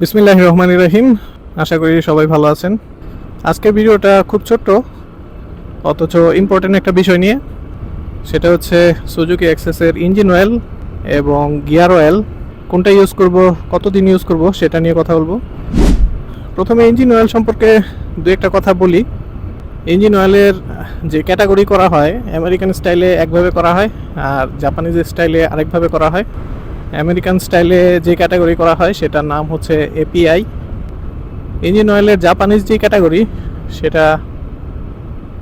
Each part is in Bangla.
বিসমিল্লাহ রহমান রহিম। আশা করি সবাই ভালো আছেন। আজকের ভিডিওটা খুব ছোট্ট, অথচ ইম্পর্টেন্ট একটা বিষয় নিয়ে। সেটা হচ্ছে সুজুকি এক্সেসের ইঞ্জিন অয়েল এবং গিয়ার অয়েল কোনটা ইউজ করব, কতদিন ইউজ করব, সেটা নিয়ে কথা বলব। প্রথমে ইঞ্জিন অয়েল সম্পর্কে দু একটা কথা বলি। ইঞ্জিন অয়েলের যে ক্যাটাগরি করা হয় আমেরিকান স্টাইলে একভাবে করা হয় আর জাপানিজ স্টাইলে আরেকভাবে করা হয়। আমেরিকান স্টাইলে যে ক্যাটাগরি করা হয়, সেটার নাম হচ্ছে এপিআই ইঞ্জিন অয়েলের জাপানিজ যে ক্যাটাগরি, সেটা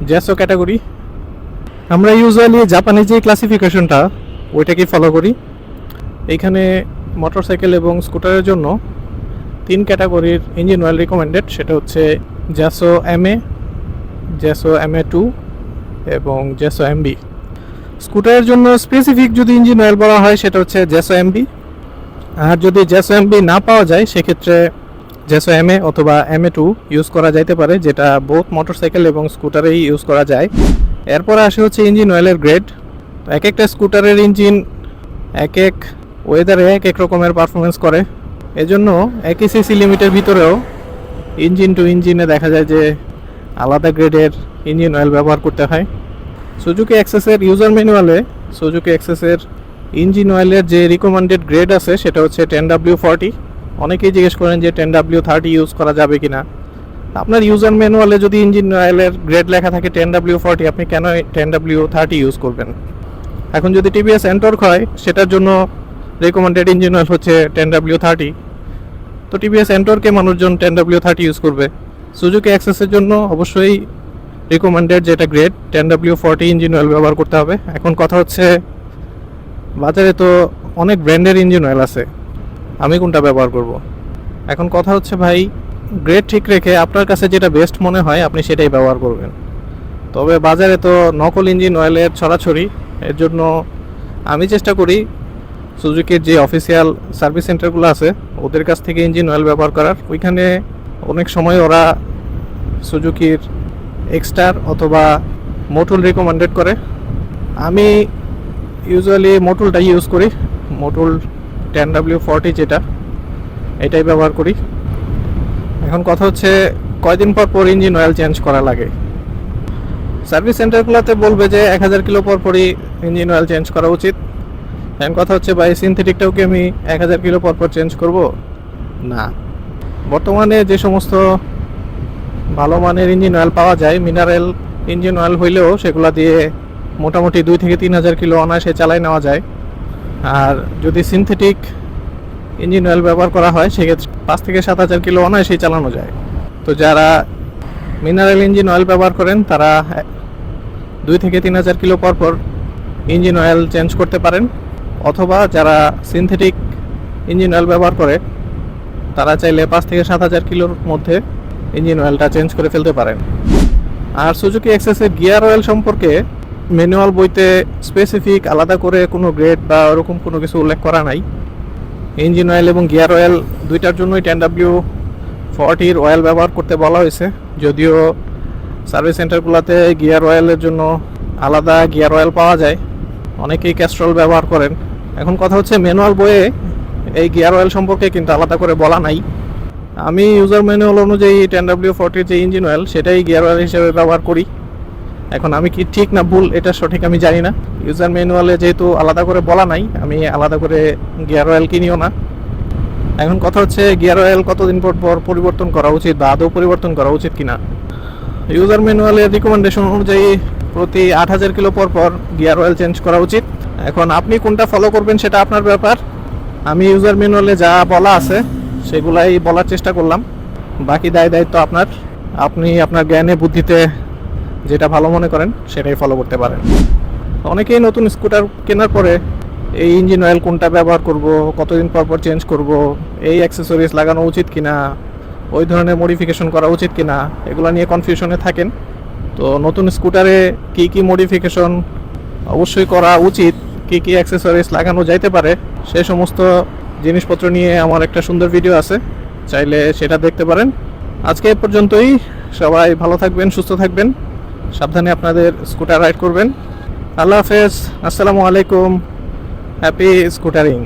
জ্যাসো ক্যাটাগরি। আমরা ইউজুয়ালি জাপানিজ যে ক্লাসিফিকেশনটা, ওইটাকেই ফলো করি। এইখানে মোটরসাইকেল এবং স্কুটারের জন্য তিন ক্যাটাগরির ইঞ্জিন অয়েল রিকমেন্ডেড সেটা হচ্ছে JASO MA JASO M A two এবং জ্যাসো এমবি স্কুটারের জন্য স্পেসিফিক যদি ইঞ্জিন অয়েল বলা হয়, সেটা হচ্ছে জ্যাসো এমবি আর যদি জ্যাসো এমবি না পাওয়া যায়, সেক্ষেত্রে জেসো এম এ অথবা এমএ টু ইউজ করা যাইতে পারে, যেটা বোথ মোটরসাইকেল এবং স্কুটারেই ইউজ করা যায়। এরপরে আসে হচ্ছে ইঞ্জিন অয়েলের গ্রেড এক একটা স্কুটারের ইঞ্জিন এক এক ওয়েদারে এক এক রকমের পারফরমেন্স করে। এজন্য একই সিসি লিমিটের ভিতরেও ইঞ্জিন টু ইঞ্জিনে দেখা যায় যে আলাদা গ্রেডের ইঞ্জিন অয়েল ব্যবহার করতে হয়। সুজুকি অ্যাক্সেসের ইউজার ম্যানুয়ালে সুজুকি অ্যাক্সেসের ইঞ্জিন অয়েলের যে রিকমেন্ডেড গ্রেড আছে, সেটা হচ্ছে টেন ডাব্লিউ ফর্টি অনেকেই জিজ্ঞেস করেন যে টেন ডাব্লিউ থার্টি ইউজ করা যাবে কি না আপনার ইউজার ম্যানুয়ালে যদি ইঞ্জিন অয়েলের গ্রেড লেখা থাকে টেন ডাব্লিউ ফর্টি আপনি কেন টেন ডাব্লিউ থার্টি ইউজ করবেন? এখন যদি টিভিএস এন্টর্ক হয়, সেটার জন্য রিকমেন্ডেড ইঞ্জিন অয়েল হচ্ছে টেন ডাব্লিউ থার্টি তো টিভিএস এন্টর্কে মানুষজন টেন ডাব্লিউ থার্টি ইউজ করবে। সুজুকি অ্যাক্সেসের জন্য অবশ্যই রিকমেন্ডেড যেটা grade ten W forty engine oil ব্যবহার করতে হবে। এখন কথা হচ্ছে, বাজারে তো অনেক ব্র্যান্ডের ইঞ্জিন অয়েল আছে। আমি কোনটা ব্যবহার করব? এখন কথা হচ্ছে ভাই গ্রেড ঠিক রেখে আপনার কাছে যেটা বেস্ট মনে হয়, আপনি সেটাই ব্যবহার করবেন। তবে বাজারে তো নকল ইঞ্জিন অয়েলের ছড়াছড়ি, এর জন্য আমি চেষ্টা করি সুজুকির যে অফিসিয়াল সার্ভিস সেন্টারগুলো আছে, ওদের কাছ থেকে ইঞ্জিন অয়েল ব্যবহার করার। ওইখানে অনেক সময় ওরা সুজুকির এক্সটার অথবা মোটুল রিকমেন্ডেড করে। আমি ইউজুয়ালি মোটুলটা ইউজ করি। মোটুল টেন ডাব্লিউ ফর্টি যেটা, এটাই ব্যবহার করি। এখন কথা হচ্ছে, কয়দিন পর পর ইঞ্জিন অয়েল চেঞ্জ করা লাগে? সার্ভিস সেন্টারগুলোতে বলবে যে এক হাজার কিলো পর পরই ইঞ্জিন অয়েল চেঞ্জ করা উচিত। এখন কথা হচ্ছে, ভাই সিনথেটিকটাও কি আমি এক হাজার কিলো পর পর চেঞ্জ করব? না। বর্তমানে যে সমস্ত ভালো মানের ইঞ্জিন অয়েল পাওয়া যায়। মিনারেল ইঞ্জিন অয়েল হইলেও সেগুলো দিয়ে মোটামুটি দুই থেকে তিন হাজার কিলো অনায়াসে চালাই নেওয়া যায়। আর যদি সিনথেটিক ইঞ্জিন অয়েল ব্যবহার করা হয়, সেক্ষেত্রে পাঁচ থেকে সাত হাজার কিলো অনায়াসেই চালানো যায়। তো যারা মিনারেল ইঞ্জিন অয়েল ব্যবহার করেন, তারা দুই থেকে তিন হাজার কিলো পর পর ইঞ্জিন অয়েল চেঞ্জ করতে পারেন। অথবা যারা সিনথেটিক ইঞ্জিন অয়েল ব্যবহার করে, তারা চাইলে পাঁচ থেকে সাত হাজার কিলোর মধ্যে ইঞ্জিন অয়েলটা চেঞ্জ করে ফেলতে পারেন। আর সুজুকি এক্সেসের গিয়ার অয়েল সম্পর্কে ম্যানুয়াল বইতে স্পেসিফিক আলাদা করে কোনো গ্রেড বা ওরকম কোনো কিছু উল্লেখ করা নাই। ইঞ্জিন অয়েল এবং গিয়ার অয়েল দুইটার জন্যই টেন ডাব্লিউ ফর্টির অয়েল ব্যবহার করতে বলা হয়েছে। যদিও সার্ভিস সেন্টারগুলোতে গিয়ার অয়েলের জন্য আলাদা গিয়ার অয়েল পাওয়া যায়। অনেকেই ক্যাস্ট্রল ব্যবহার করেন। এখন কথা হচ্ছে ম্যানুয়াল বইয়ে এই গিয়ার অয়েল সম্পর্কে কিন্তু আলাদা করে বলা নাই। আমি ইউজার ম্যানুয়াল অনুযায়ী টেন ডাব্লিউ ফর্টির যে ইঞ্জিন অয়েল সেটাই গিয়ার অয়েল হিসেবে ব্যবহার করি। এখন আমি কি ঠিক না ভুল, এটা সঠিক আমি জানি না। ইউজার ম্যানুয়ালে যেহেতু আলাদা করে বলা নাই, আমি আলাদা করে গিয়ার অয়েল কিনিও না। এখন কথা হচ্ছে গিয়ার অয়েল কতদিন পর পর পরিবর্তন করা উচিত বা আদৌ পরিবর্তন করা উচিত কিনা? ইউজার ম্যানুয়ালের রিকমেন্ডেশন অনুযায়ী প্রতি আট হাজার কিলো পর পর গিয়ার অয়েল চেঞ্জ করা উচিত। এখন আপনি কোনটা ফলো করবেন সেটা আপনার ব্যাপার। আমি ইউজার ম্যানুয়ালে যা বলা আছে সেগুলাই বলার চেষ্টা করলাম। বাকি দায় দায়িত্ব আপনার। আপনি আপনার জ্ঞানে, বুদ্ধিতে যেটা ভালো মনে করেন, সেটাই ফলো করতে পারেন। অনেকেই নতুন স্কুটার কেনার পরে এই ইঞ্জিন অয়েল কোনটা ব্যবহার করব, কতদিন পর পর চেঞ্জ করব, এই অ্যাক্সেসরিজ লাগানো উচিত কিনা, ওই ধরনের মডিফিকেশন করা উচিত কিনা, এগুলো নিয়ে কনফিউশনে থাকেন। তো নতুন স্কুটারে কি কি মডিফিকেশন অবশ্যই করা উচিত, কি কি অ্যাক্সেসরিজ লাগানো যাইতে পারে, সে সমস্ত জিনিসপত্র নিয়ে আমার একটা সুন্দর ভিডিও আছে, চাইলে সেটা দেখতে পারেন। আজকে এ পর্যন্তই, সবাই ভালো থাকবেন, সুস্থ থাকবেন, সাবধানে আপনাদের স্কুটার রাইড করবেন। আল্লাহ হাফেজ, আসসালামু আলাইকুম, হ্যাপি স্কুটারিং।